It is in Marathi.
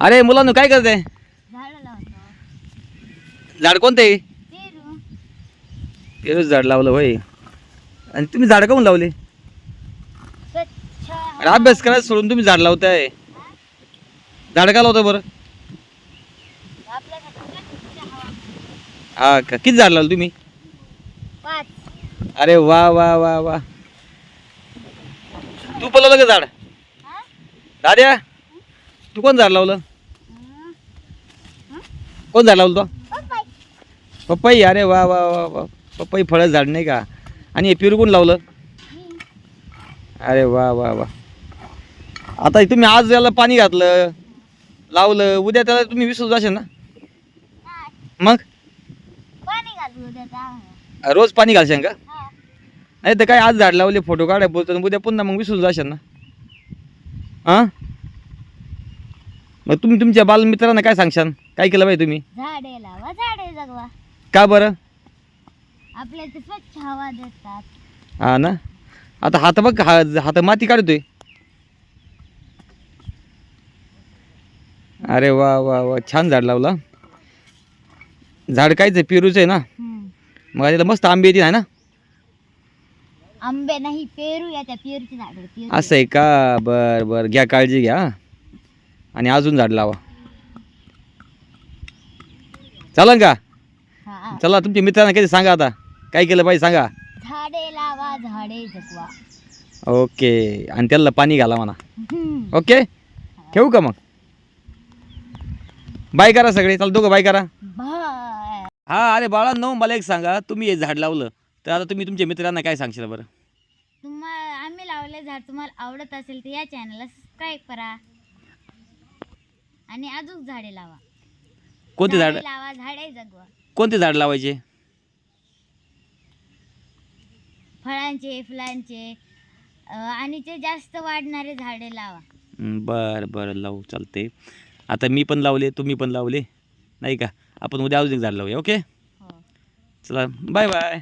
अरे मुलांना काय करते? झाड कोणते? पेरूच झाड लावलं होय. आणि तुम्ही झाड काऊन लावले? अरे अभ्यास करायला सोडून तुम्ही झाड लावताय. झाड का लावता बरं? हा का? किती झाड लावलं तुम्ही? पाच. अरे वा वा वा वा. तू पण लावलं का झाड? दाद्या तू कोण झाड लावलं? कोण झाड लावलं तो? पप्पाई. पपई अरे वा वा वा वा. पपई फळं झाड नाही का? आणि हे पेरू कोण लावलं. अरे वा वा वा. आता तुम्ही आज याला पाणी घातलं लावलं उद्या त्याला तुम्ही विसरू जाशाल ना. मग? रोज पाणी घालशाल का. नाही तर काय आज झाड लावले फोटो काढाय बोलतो उद्या पुन्हा मग विसरून जाशाल ना? हां? मग तुम्ही तुमच्या बालमित्रांना काय सांगशाल? काय केलं पाहिजे तुम्ही? का बरं? आपल्या इथे स्वच्छ हवा देतात. हा ना? आता हात बघ हा हात माती काढतोय. अरे वा वा वा छान झाड लावला. झाड कायच आहे पेरूच आहे ना? हम्म. मग त्याला मस्त आंबे येतील आहे ना? आंबे नाही पेरू येत्या पेरूची झाड पेरू असं आहे का? बर बर घ्या काळजी घ्या हा. आणि अजून झाड लावा. चालन का? हा. चला तुमच्या मित्रांना कधी सांगा आता. काय केलं पाहिजे सांगा. झाडे लावा झाडे जगवा. ओके. आणि त्याला पाणी घाला म्हणा. ओके? ठेवू का मग? बाय करा सगळे. चला दोघं बाय करा. बाय. हा अरे बाळांनो मला एक सांगा. तुम्ही हे झाड लावलं. तर आता तुम्ही तुमच्या मित्रांना काय सांगशाल बरं? तुम्हाला आम्ही लावले झाड. तुम्हाला आवडत असेल तर या चॅनलला सबस्क्राईब करा. आणि अजून झाडे लावा. कोणते झाड झाडे? लावा झाडे जगवा. कोणते झाड लावायचे? फळांचे फुलांचे आणि ते जास्त वाढणारे झाडे लावा. बरं बरं लावू चालते आता मी पण लावले तुम्ही पण लावले. नाही का? आपण उद्या अजून एक झाड लावूया ओके? हो. चला बाय बाय